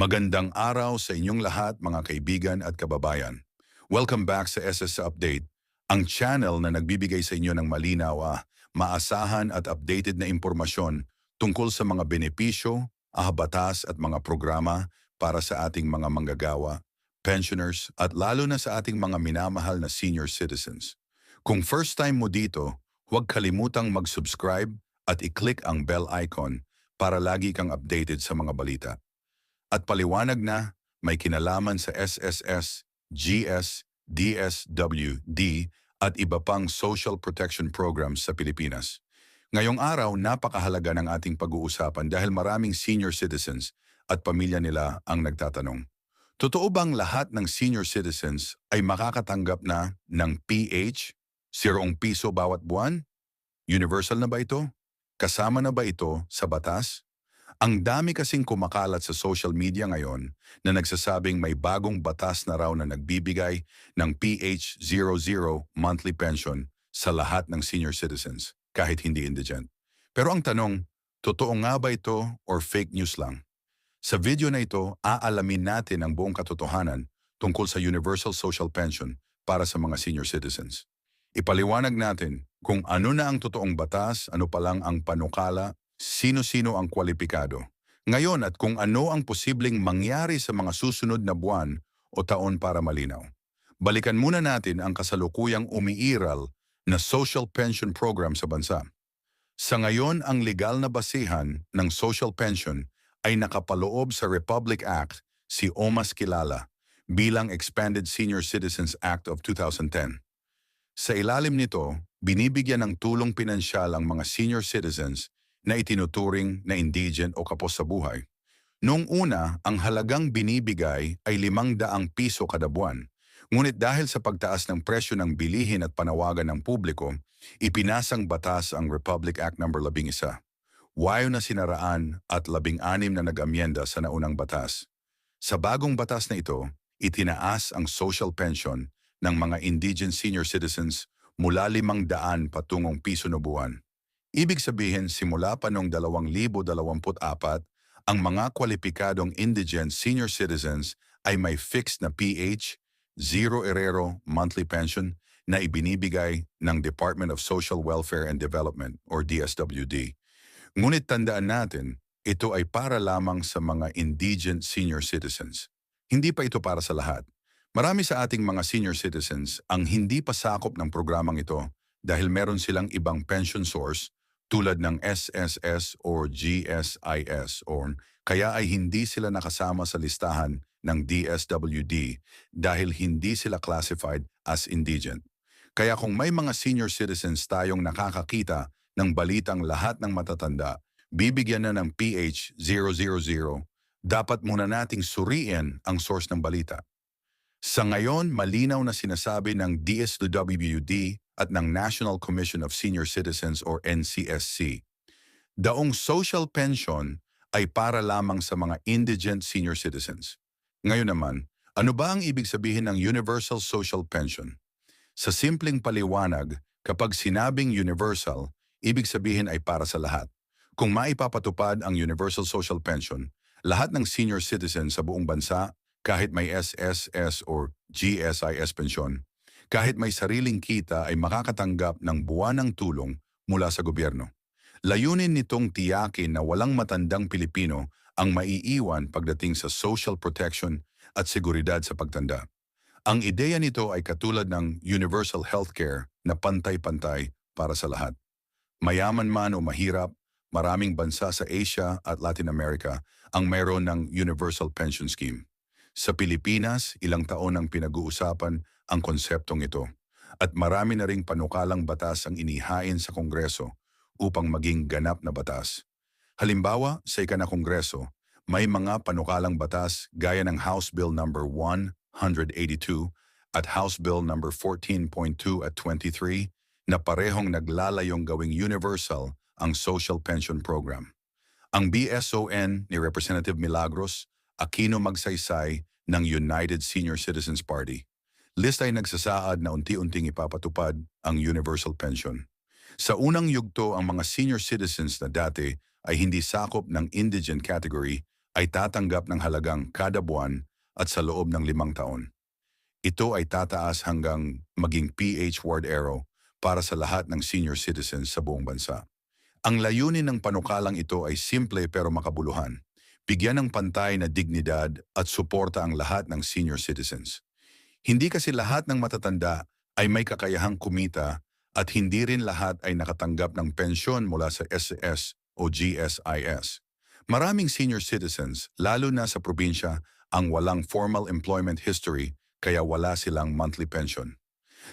Magandang araw sa inyong lahat mga kaibigan at kababayan. Welcome back sa SS Update, ang channel na nagbibigay sa inyo ng malinaw, ah, maasahan at updated na impormasyon tungkol sa mga benepisyo, ah, batas at mga programa para sa ating mga manggagawa, pensioners at lalo na sa ating mga minamahal na senior citizens. Kung first time mo dito, huwag kalimutang mag-subscribe at i-click ang bell icon para lagi kang updated sa mga balita. At paliwanag na may kinalaman sa SSS, GS, DSWD at iba pang social protection programs sa Pilipinas. Ngayong araw, napakahalaga ng ating pag-uusapan dahil maraming senior citizens at pamilya nila ang nagtatanong. Totoo bang lahat ng senior citizens ay makakatanggap na ng PH, zerong piso bawat buwan? Universal na ba ito? Kasama na ba ito sa batas? Ang dami kasing kumakalat sa social media ngayon na nagsasabing may bagong batas na raw na nagbibigay ng PH00 monthly pension sa lahat ng senior citizens, kahit hindi indigent. Pero ang tanong, totoo nga ba ito or fake news lang? Sa video na ito, aalamin natin ang buong katotohanan tungkol sa Universal Social Pension para sa mga senior citizens. Ipaliwanag natin kung ano na ang totoong batas, ano pa lang ang panukala, sino-sino ang kwalipikado. Ngayon at kung ano ang posibleng mangyari sa mga susunod na buwan o taon para malinaw. Balikan muna natin ang kasalukuyang umiiral na social pension program sa bansa. Sa ngayon, ang legal na basihan ng social pension ay nakapaloob sa Republic Act si Omas Kilala bilang Expanded Senior Citizens Act of 2010. Sa ilalim nito, binibigyan ng tulong pinansyal ang mga senior citizens na itinuturing na indigent o kapos sa buhay. Noong una, ang halagang binibigay ay limang daang piso kada buwan. Ngunit dahil sa pagtaas ng presyo ng bilihin at panawagan ng publiko, ipinasang batas ang Republic Act No. 11. Wayo na sinaraan at labing-anim na nag-amyenda sa naunang batas. Sa bagong batas na ito, itinaas ang social pension ng mga indigent senior citizens mula limang daan patungong piso na buwan. Ibig sabihin, simula pa noong 2024, ang mga kwalipikadong indigent senior citizens ay may fixed na PH, Zero Erero Monthly Pension na ibinibigay ng Department of Social Welfare and Development or DSWD. Ngunit tandaan natin, ito ay para lamang sa mga indigent senior citizens. Hindi pa ito para sa lahat. Marami sa ating mga senior citizens ang hindi pa sakop ng programang ito dahil meron silang ibang pension source tulad ng SSS or GSIS or kaya ay hindi sila nakasama sa listahan ng DSWD dahil hindi sila classified as indigent. Kaya kung may mga senior citizens tayong nakakakita ng balitang lahat ng matatanda, bibigyan na ng PH 000, dapat muna nating suriin ang source ng balita. Sa ngayon, malinaw na sinasabi ng DSWD at ng National Commission of Senior Citizens or NCSC. Daong social pension ay para lamang sa mga indigent senior citizens. Ngayon naman, ano ba ang ibig sabihin ng Universal Social Pension? Sa simpleng paliwanag, kapag sinabing universal, ibig sabihin ay para sa lahat. Kung maipapatupad ang Universal Social Pension, lahat ng senior citizens sa buong bansa kahit may SSS or GSIS pensyon, kahit may sariling kita ay makakatanggap ng buwanang tulong mula sa gobyerno. Layunin nitong tiyakin na walang matandang Pilipino ang maiiwan pagdating sa social protection at seguridad sa pagtanda. Ang ideya nito ay katulad ng universal healthcare na pantay-pantay para sa lahat. Mayaman man o mahirap, maraming bansa sa Asia at Latin America ang mayroon ng universal pension scheme. Sa Pilipinas, ilang taon ang pinag-uusapan ang konseptong ito at marami na ring panukalang batas ang inihain sa Kongreso upang maging ganap na batas. Halimbawa, sa ika na Kongreso, may mga panukalang batas gaya ng House Bill No. 182 at House Bill No. 14.2 at 23 na parehong naglalayong gawing universal ang Social Pension Program. Ang BSON ni Representative Milagros Aquino Magsaysay ng United Senior Citizens Party. List ay nagsasaad na unti-unting ipapatupad ang universal pension. Sa unang yugto, ang mga senior citizens na dati ay hindi sakop ng indigent category ay tatanggap ng halagang kada buwan at sa loob ng limang taon. Ito ay tataas hanggang maging PH Ward Arrow para sa lahat ng senior citizens sa buong bansa. Ang layunin ng panukalang ito ay simple pero makabuluhan. Bigyan ng pantay na dignidad at suporta ang lahat ng senior citizens. Hindi kasi lahat ng matatanda ay may kakayahang kumita at hindi rin lahat ay nakatanggap ng pensyon mula sa SS o GSIS. Maraming senior citizens, lalo na sa probinsya, ang walang formal employment history kaya wala silang monthly pension.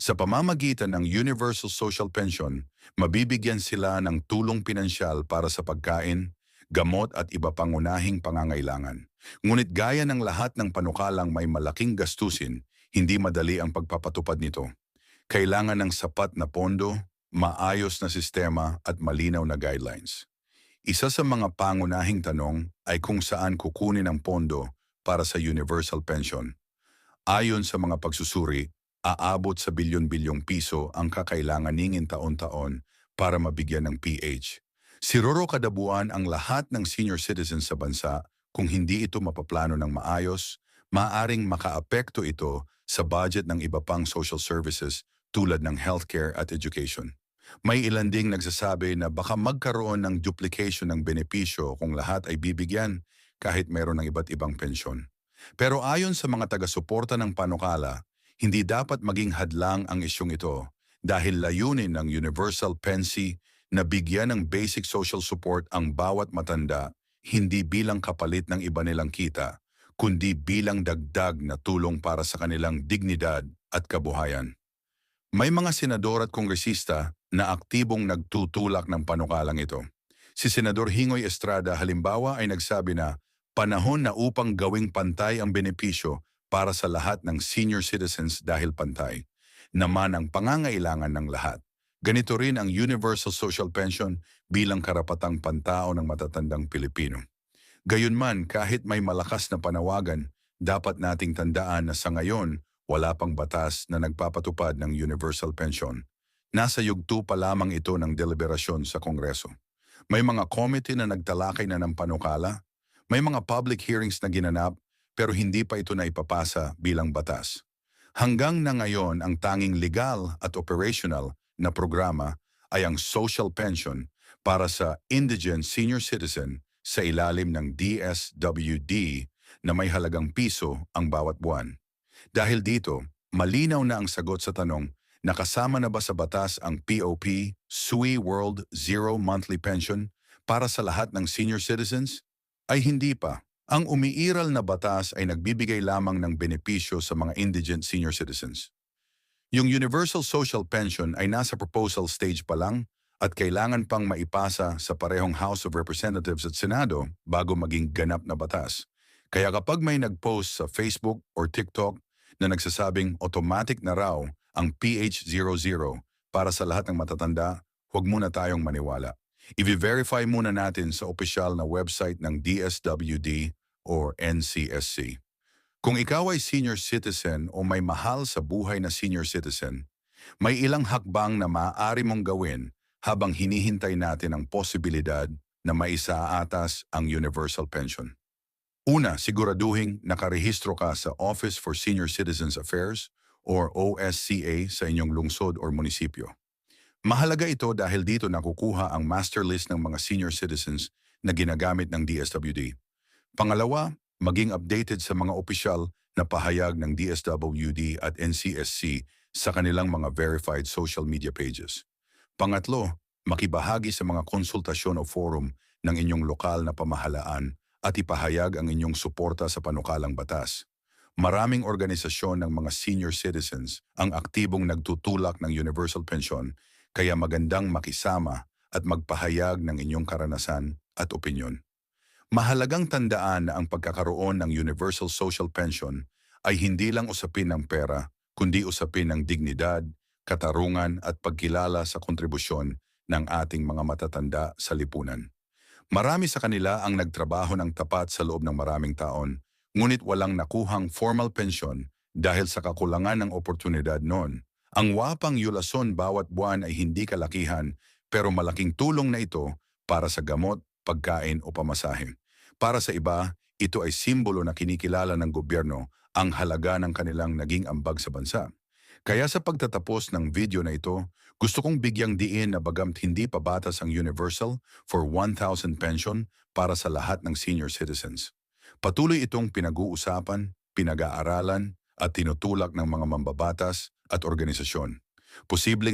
Sa pamamagitan ng Universal Social Pension, mabibigyan sila ng tulong pinansyal para sa pagkain, gamot at iba pangunahing pangangailangan. Ngunit gaya ng lahat ng panukalang may malaking gastusin, hindi madali ang pagpapatupad nito. Kailangan ng sapat na pondo, maayos na sistema at malinaw na guidelines. Isa sa mga pangunahing tanong ay kung saan kukunin ang pondo para sa universal pension. Ayon sa mga pagsusuri, aabot sa bilyon-bilyong piso ang kakailangan ningin taon-taon para mabigyan ng PH. Siroro kadabuan ang lahat ng senior citizens sa bansa kung hindi ito mapaplano ng maayos, maaring makaapekto ito sa budget ng iba pang social services tulad ng healthcare at education. May ilan ding nagsasabi na baka magkaroon ng duplication ng benepisyo kung lahat ay bibigyan kahit meron ng iba't ibang pensyon. Pero ayon sa mga taga-suporta ng panukala, hindi dapat maging hadlang ang isyong ito dahil layunin ng Universal Pensy na bigyan ng basic social support ang bawat matanda hindi bilang kapalit ng iba nilang kita, kundi bilang dagdag na tulong para sa kanilang dignidad at kabuhayan. May mga senador at kongresista na aktibong nagtutulak ng panukalang ito. Si Senador Hingoy Estrada halimbawa ay nagsabi na panahon na upang gawing pantay ang benepisyo para sa lahat ng senior citizens dahil pantay, naman ang pangangailangan ng lahat. Ganito rin ang Universal Social Pension bilang karapatang pantao ng matatandang Pilipino. Gayunman, kahit may malakas na panawagan, dapat nating tandaan na sa ngayon wala pang batas na nagpapatupad ng universal pension. Nasa yugto pa lamang ito ng deliberasyon sa Kongreso. May mga committee na nagtalakay na ng panukala, may mga public hearings na ginanap pero hindi pa ito na ipapasa bilang batas. Hanggang na ngayon ang tanging legal at operational na programa ay ang social pension para sa indigent senior citizen sa ilalim ng DSWD na may halagang piso ang bawat buwan. Dahil dito, malinaw na ang sagot sa tanong, nakasama na ba sa batas ang POP, SUI World Zero Monthly Pension para sa lahat ng senior citizens? Ay hindi pa. Ang umiiral na batas ay nagbibigay lamang ng benepisyo sa mga indigent senior citizens. Yung Universal Social Pension ay nasa proposal stage pa lang at kailangan pang maipasa sa parehong House of Representatives at Senado bago maging ganap na batas. Kaya kapag may nag-post sa Facebook or TikTok na nagsasabing automatic na raw ang PH00 para sa lahat ng matatanda, huwag muna tayong maniwala. I-verify muna natin sa opisyal na website ng DSWD or NCSC. Kung ikaw ay senior citizen o may mahal sa buhay na senior citizen, may ilang hakbang na maaari mong gawin habang hinihintay natin ang posibilidad na maisaatas ang universal pension. Una, siguraduhin nakarehistro ka sa Office for Senior Citizens Affairs or OSCA sa inyong lungsod or munisipyo. Mahalaga ito dahil dito nakukuha ang master list ng mga senior citizens na ginagamit ng DSWD. Pangalawa, maging updated sa mga opisyal na pahayag ng DSWD at NCSC sa kanilang mga verified social media pages. Pangatlo, makibahagi sa mga konsultasyon o forum ng inyong lokal na pamahalaan at ipahayag ang inyong suporta sa panukalang batas. Maraming organisasyon ng mga senior citizens ang aktibong nagtutulak ng universal pension kaya magandang makisama at magpahayag ng inyong karanasan at opinyon. Mahalagang tandaan na ang pagkakaroon ng universal social pension ay hindi lang usapin ng pera, kundi usapin ng dignidad, katarungan at pagkilala sa kontribusyon ng ating mga matatanda sa lipunan. Marami sa kanila ang nagtrabaho ng tapat sa loob ng maraming taon, ngunit walang nakuhang formal pensyon dahil sa kakulangan ng oportunidad noon. Ang wapang yulason bawat buwan ay hindi kalakihan pero malaking tulong na ito para sa gamot, pagkain o pamasahe. Para sa iba, ito ay simbolo na kinikilala ng gobyerno ang halaga ng kanilang naging ambag sa bansa. Kaya sa pagtatapos ng video na ito, gusto kong bigyang diin na bagamt hindi pa batas ang Universal for 1,000 pension para sa lahat ng senior citizens. Patuloy itong pinag-uusapan, pinag-aaralan at tinutulak ng mga mambabatas at organisasyon. Posibleng